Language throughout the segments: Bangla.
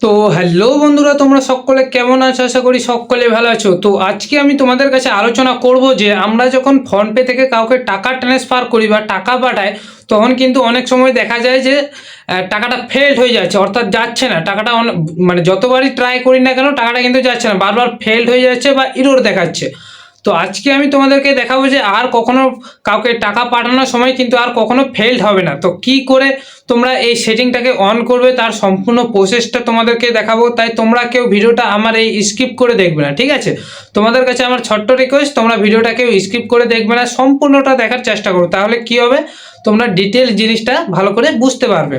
তো হ্যালো বন্ধুরা, তোমরা সকলে কেমন আছো? আশা করি সকলে ভালো আছো। তো আজকে আমি তোমাদের কাছে আলোচনা করব যে, আমরা যখন ফোনপে থেকে কাউকে টাকা ট্রান্সফার করি বা টাকা পাঠাই, তখন কিন্তু অনেক সময় দেখা যায় যে টাকাটা ফেল্ড হয়ে যাচ্ছে, অর্থাৎ যাচ্ছে না। টাকাটা মানে যতবারই ট্রাই করি না কেন, টাকাটা কিন্তু যাচ্ছে না। বারবার ফেল্ড হয়ে যাচ্ছে বা ইরোর দেখাচ্ছে। তো আজকে আমি তোমাদেরকে দেখাবো যে আর কখনো কাউকে টাকা পাঠানোর সময় কিন্তু আর কখনো ফেল্ড হবে না। তো কি করে তোমরা এই সেটিংটাকে অন করবে তার সম্পূর্ণ প্রসেসটা তোমাদেরকে দেখাবো। তাই তোমরা কেউ ভিডিওটা আমার এই স্কিপ করে দেখবে না, ঠিক আছে? তোমাদের কাছে আমার ছোট্ট রিকোয়েস্ট তোমরা ভিডিওটা কেউ স্কিপ করে দেখবে না, সম্পূর্ণটা দেখার চেষ্টা করো। তাহলে কি হবে? তোমরা ডিটেল জিনিসটা ভালো করে বুঝতে পারবে।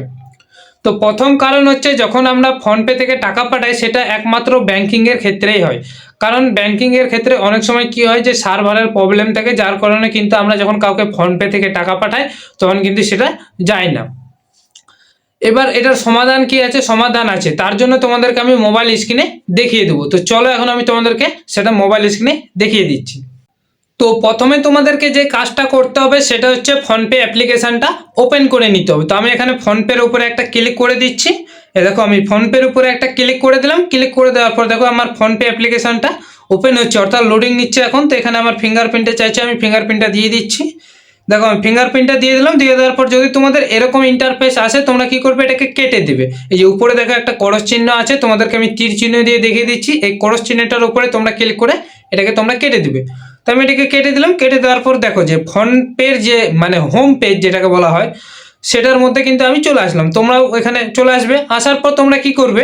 তো প্রথম কারণ হচ্ছে যখন আমরা ফোনপে থেকে টাকা পাঠাই, সেটা একমাত্র ব্যাংকিংয়ের ক্ষেত্রেই হয়। কারণ ব্যাংকিংয়ের ক্ষেত্রে অনেক সময় কি হয় যে, সার্ভারের প্রবলেম থাকে, যার কারণে কিন্তু আমরা যখন কাউকে ফোনপে থেকে টাকা পাঠাই, তখন কিন্তু সেটা যায় না। এবার এটার সমাধান কি আছে? সমাধান আছে। তার জন্য তোমাদেরকে আমি মোবাইল স্ক্রিনে দেখিয়ে দেবো। তো চলো এখন আমি তোমাদেরকে সেটা মোবাইল স্ক্রিনে দেখিয়ে দিচ্ছি। তো প্রথমে তোমাদেরকে যে কাজটা করতে হবে সেটা হচ্ছে ফোনপে অ্যাপ্লিকেশনটা ওপেন করে নিতে হবে। তো আমি এখানে ফোনপের উপরে একটা ক্লিক করে দিচ্ছি। এ দেখো, আমি ফোনপের উপরে একটা ক্লিক করে দিলাম। ক্লিক করে দেওয়ার পর দেখো, আমার ফোনপে অ্যাপ্লিকেশনটা ওপেন হচ্ছে, অর্থাৎ লোডিং নিচ্ছে এখন। তো এখানে আমার ফিঙ্গারপ্রিন্টে চাইছে, আমি ফিঙ্গারপ্রিন্টটা দিয়ে দিচ্ছি। দেখো, আমি ফিঙ্গারপ্রিন্টটা দিয়ে দিলাম। দিয়ে দেওয়ার পর যদি তোমাদের এরকম ইন্টারফেস আসে, তোমরা কি করবে? এটাকে কেটে দিবে। এই যে উপরে দেখো একটা করস চিহ্ন আছে, তোমাদেরকে আমি তীর চিহ্ন দিয়ে দেখিয়ে দিচ্ছি। এই করস চিহ্নটার উপরে তোমরা ক্লিক করে এটাকে তোমরা কেটে দিবে। তো আমি এটাকে কেটে দিলাম। কেটে দেওয়ার পর দেখো যে ফ্রন্ট পেজ যে মানে হোম পেজ যেটাকে বলা হয়, সেটার মধ্যে কিন্তু আমি চলে আসলাম। তোমরাও এখানে চলে আসবে। আসার পর তোমরা কি করবে?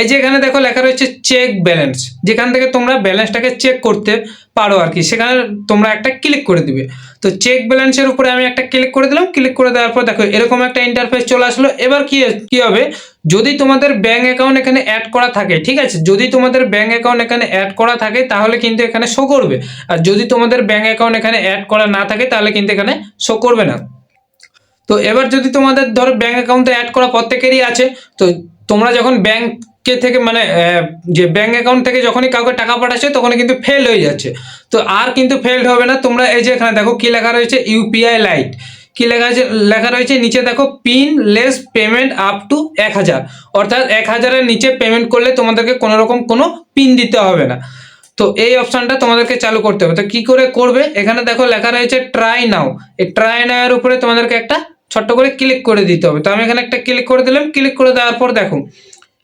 এই যে এখানে দেখো লেখা রয়েছে চেক ব্যালেন্স যেখান থেকে তোমরা ব্যালেন্সটাকে চেক করতে পারো আর কি, সেখানে তোমরা একটা ক্লিক করে দিবে। তো চেক ব্যালেন্সের উপরে আমি একটা ক্লিক করে দিলাম ক্লিক করে দেওয়ার পর দেখো এরকম একটা ইন্টারফেস চলে আসলো। এবার কি কি হবে? যদি তোমাদের ব্যাংক অ্যাকাউন্ট এখানে অ্যাড করা থাকে, ঠিক আছে? যদি তোমাদের ব্যাংক অ্যাকাউন্ট এখানে অ্যাড করা থাকে, তাহলে কিন্তু এখানে শো করবে। আর যদি তোমাদের ব্যাংক অ্যাকাউন্ট এখানে অ্যাড করা না থাকে, তাহলে কিন্তু এখানে শো করবে না। তো এবার যদি তোমাদের ধরো ব্যাংক অ্যাকাউন্টে অ্যাড করা প্রত্যেকেরই আছে, তো তোমরা যখন ব্যাংকে থেকে মানে যে ব্যাঙ্ক অ্যাকাউন্ট থেকে যখনই কাউকে টাকা পাঠাচ্ছে তখনই কিন্তু ফেল হয়ে যাচ্ছে। তো আর কিন্তু ফেলড হবে না। তোমরা এই যে এখানে দেখো কি লেখা রয়েছে? ইউপিআই লাইট কি লেখা আছে লেখা রয়েছে নিচে দেখো pinless payment up to এক হাজার। অর্থাৎ এক হাজারের নিচে পেমেন্ট করলে তোমাদেরকে কোনো রকম কোনো পিন দিতে হবে না। তো এই অপশানটা তোমাদেরকে চালু করতে হবে। তো কি করে করবে? এখানে দেখো লেখা রয়েছে ট্রাই নাও এই ট্রাই নাও এর উপরে তোমাদেরকে একটা ছোট্ট করে ক্লিক করে দিতে হবে। তো আমি এখানে একটা ক্লিক করে দিলাম। ক্লিক করে দেওয়ার পর দেখো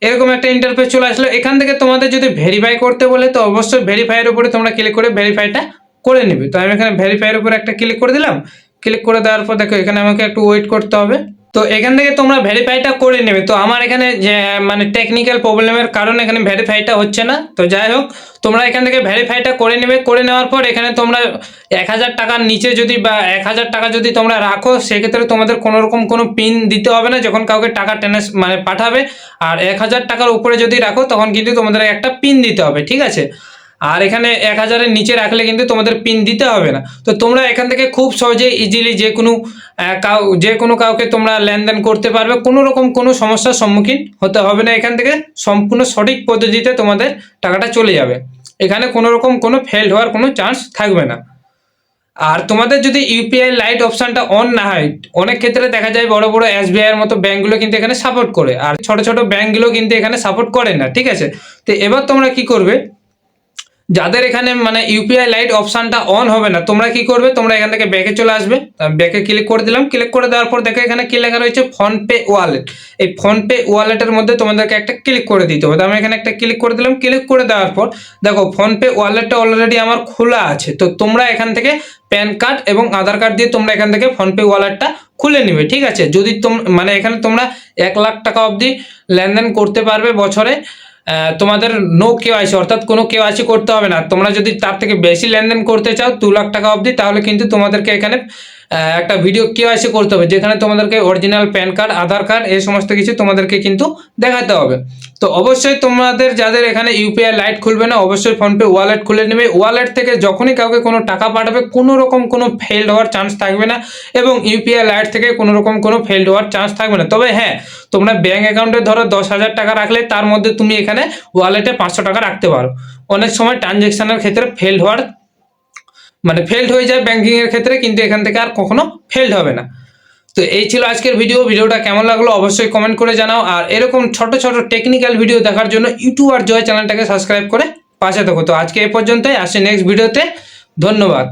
এরকম একটা ইন্টারফেস চলে আসলো। এখান থেকে তোমাদের যদি ভেরিফাই করতে বলে, তো অবশ্যই ভেরিফাইয়ের উপরে তোমরা ক্লিক করে ভেরিফাইটা করে নেবে। তো আমি এখানে ভেরিফাইয়ের উপরে একটা ক্লিক করে দিলাম। ক্লিক করে দেওয়ার পর দেখো, এখানে আমাকে একটু ওয়েট করতে হবে। তো এখান থেকে তোমরা ভেরিফাইটা করে নেবে। তো আমার এখানে যে মানে টেকনিক্যাল প্রবলেমের কারণে এখানে ভেরিফাইটা হচ্ছে না। তো যাই হোক, তোমরা এখান থেকে ভেরিফাইটা করে নেবে। করে নেওয়ার পর এখানে তোমরা এক হাজার টাকার নিচে যদি বা এক হাজার টাকা যদি তোমরা রাখো, সেক্ষেত্রে তোমাদের কোনো রকম কোনো পিন দিতে হবে না, যখন কাউকে টাকা টেনে মানে পাঠাবে। আর এক হাজার টাকার উপরে যদি রাখো, তখন কিন্তু তোমাদের একটা পিন দিতে হবে, ঠিক আছে? আর এখানে এক হাজারের নিচে রাখলে কিন্তু তোমাদের পিন দিতে হবে না। তো তোমরা এখান থেকে খুব সহজে ইজিলি যে কোনো কাউ, যে কোনো কাউকে তোমরা লেনদেন করতে পারবে। কোনো রকম কোনো সমস্যার সম্মুখীন হতে হবে না এখান থেকে। সম্পূর্ণ সঠিক পদ্ধতিতে তোমাদের টাকাটা চলে যাবে। এখানে কোনো রকম কোনো ফেল হওয়ার কোনো চান্স থাকবে না। আর তোমাদের যদি ইউপিআই লাইট অপশানটা অন না হয়, অনেক ক্ষেত্রে দেখা যায় বড় বড় এসবিআই এর মতো ব্যাঙ্কগুলো কিন্তু এখানে সাপোর্ট করে। আর ছোট ছোট ব্যাঙ্কগুলো কিন্তু এখানে সাপোর্ট করে না, ঠিক আছে? তো এবার তোমরা কি করবে? যাদের এখানে মানে ইউপিআই লাইট অপশানটা অন হবে না, তোমরা কি করবে? তোমরা এখান থেকে ব্যাকে চলে আসবে। ব্যাকে ক্লিক করে দিলাম। ক্লিক করে দেওয়ার পর দেখো এখানে কি লেখা রয়েছে? ফোনপে ওয়ালেট এই ফোনপে ওয়ালেটের মধ্যে তোমাদেরকে একটা ক্লিক করে দিতে হবে। আমি এখানে একটা ক্লিক করে দিলাম। ক্লিক করে দেওয়ার পর দেখো ফোনপে ওয়ালেটটা অলরেডি আমার খোলা আছে। তো তোমরা এখান থেকে প্যান কার্ড এবং আধার কার্ড দিয়ে তোমরা এখান থেকে ফোনপে ওয়ালেটটা খুলে নিবে, ঠিক আছে? যদি তোম মানে এখানে তোমরা এক লাখ টাকা অবধি লেনদেন করতে পারবে বছরে। তোমাদের নো কেওয়াইসি অর্থাৎ কোনো কেওয়াইসি করতে হবে না। তোমরা যদি তার থেকে বেশি লেনদেন করতে চাও, দু লাখ টাকা অবধি, তাহলে কিন্তু তোমাদেরকে এখানে একটা ভিডিও কেওয়াইসি করতে হবে, যেখানে তোমাদেরকে original PAN card Aadhaar card এই সমস্ত কিছু তোমাদেরকে কিন্তু দেখাতে হবে। তো অবশ্যই তোমাদের, যাদের এখানে ইউপিআই লাইট খুলবে না, অবশ্যই ফোনপে ওয়ালেট খুলে নেবে। ওয়ালেট থেকে যখনই কাউকে কোনো টাকা পাঠাবে, কোনো রকম কোনো ফেল্ড হওয়ার চান্স থাকবে না, এবং ইউপিআই লাইট থেকে কোনো রকম কোনো ফেল্ড হওয়ার চান্স থাকবে না। তবে হ্যাঁ তোমরা ব্যাঙ্ক অ্যাকাউন্টে ধরো দশ হাজার টাকা রাখলে, তার মধ্যে তুমি এখানে ওয়ালেটে পাঁচশো টাকা রাখতে পারো। অনেক সময় ট্রানজ্যাকশনের ক্ষেত্রে ফেল্ড হওয়ার মানে ফেল্ড হয়ে যায় ব্যাংকিং এর ক্ষেত্রে, কিন্তু এখান থেকে আর কখনো ফেল্ড হবে না। তো এই ছিল আজকের ভিডিও ভিডিওটা কেমন লাগল অবশ্যই কমেন্ট করে জানাও। আর এরকম ছোট ছোট টেকনিক্যাল ভিডিও দেখার জন্য ইউটিউব আর জয় চ্যানেলটাকে সাবস্ক্রাইব করে পাশে থাকো। তো আজকে এ পর্যন্তই। আসি নেক্সট ভিডিওতে ধন্যবাদ।